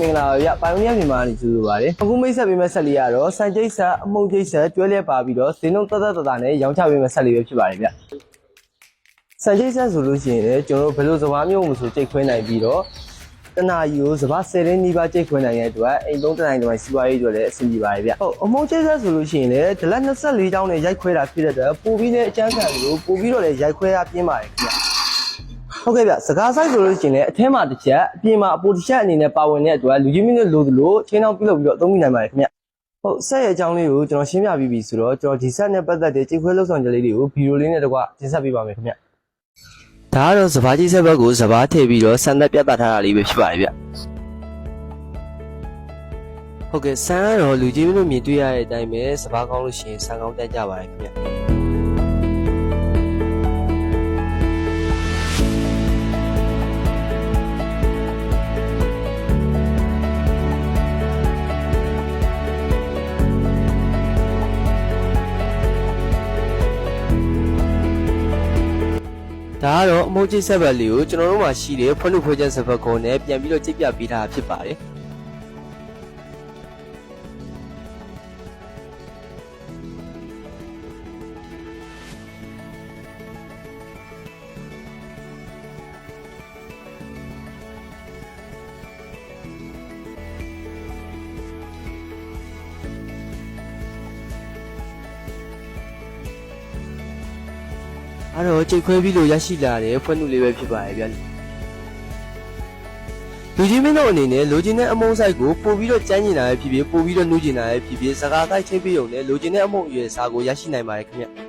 မင်္ဂလာပါဗျပိုင်ဝင်ရမြန်မာနေကြိုဆိုပါရစေအခုမိတ်ဆက်ပေးမဲ့ဆက်လေးကတော့စံကျိတ်ဆက်အမှုတ်ကျိတ်ဆက်တွဲလဲပါပြီးတော့ဇင်းလုံးတသက်တသက်နဲ့ရောင်းချပေးမဲ့ဆက်လေးပဲဖြစ်ပါတယ်ဗျစံကျိတ်ဆက်ဆိုလို့ရှိရင်လည်းကျွန်တော်တို့ဘယ်လိုစဘာမျိုးမဆိုကျိတ်ခွဲနိုင်ပြီးတော့တနာယူကိုစဘာ10ရင်းနီးပါးကျိတ်ခွဲနိုင်တဲ့အတွက်အိမ်သုံးတိုင်းတိုင်းစီးပွားရေးအတွက်လည်းအဆင်ပြေပါတယ်ဗျဟုတ်အမှုတ်ကျိတ်ဆက်ဆိုလို့ရှိရင်လည်းဒလက်24ကျောင်းနဲ့ရိုက်ခွဲတာဖြစ်တဲ့အတွက်ပို့ပြီးလည်းအကျန်းခံလို့ပို့ပြီးတော့လည်းရိုက်ခွဲရပြင်းပါတယ်ခင်ဗျ ဟုတ်ကဲ့ဗျစကားဆိုင်ဆိုလို့ရှိရင်လည်းအထဲမှာတစ်ချက်အပြင်မှာအပေါ်တစ်ချက်အနေနဲ့ပါဝင်တဲ့အတွက်လူကြီးမင်းတို့လိုသလိုချင်းအောင်ပြုလုပ်ပြီးတော့အသုံးပြုနိုင်ပါတယ်ခင်ဗျဟုတ်ဆက်ရဲ့အကြောင်းလေးကိုကျွန်တော်ရှင်းပြပြီးပြီဆိုတော့ကျွန်တော်ဒီဆက်နဲ့ပတ်သက်တဲ့ကြိတ်ခွဲလောက်ဆောင်ချက်လေးတွေကိုဗီဒီယိုလေးနဲ့တကွတင်ဆက်ပေးပါမယ်ခင်ဗျဒါကတော့စဘာကြီးဆက်ဘက်ကိုစဘာထည့်ပြီးတော့ဆန်သက်ပြသထားတာလေးပဲဖြစ်ပါတယ်ဗျဟုတ်ကဲ့ဆန်ကတော့လူကြီးမင်းတို့မြင်တွေ့ရတဲ့အတိုင်းပဲစဘာကောင်းလို့ရှိရင်ဆန်ကောင်းတက်ကြပါတယ်ခင်ဗျ ဒါကတော့အမိုးကျိတ်ဆက်ဘက်လေးကိုကျွန်တော်တို့မှာရှိတဲ့ဖွင့်လို့ဖွင့်ချက်ဆက်ဘက်ကုန်းနဲ့ပြန်ပြီးတော့ကြိတ်ပြပေးထားတာဖြစ်ပါတယ် အဲ့တော့ကြိတ်ခွဲပြီးလို့ရရှိလာတဲ့ဖွင့်လို့လေးပဲဖြစ်ပါတယ်ဗျာလူကြီးမင်းတို့အနေနဲ့လိုချင်တဲ့အမုံဆိုင်ကိုပို့ပြီးတော့ကြမ်းကျင်တာပဲဖြစ်ဖြစ်ပို့ပြီးတော့နှူးကျင်တာပဲဖြစ်ဖြစ်စကားတိုက်ချင်းပြရုံနဲ့လိုချင်တဲ့အမုံအရွယ်စားကိုရရှိနိုင်ပါတယ်ခင်ဗျ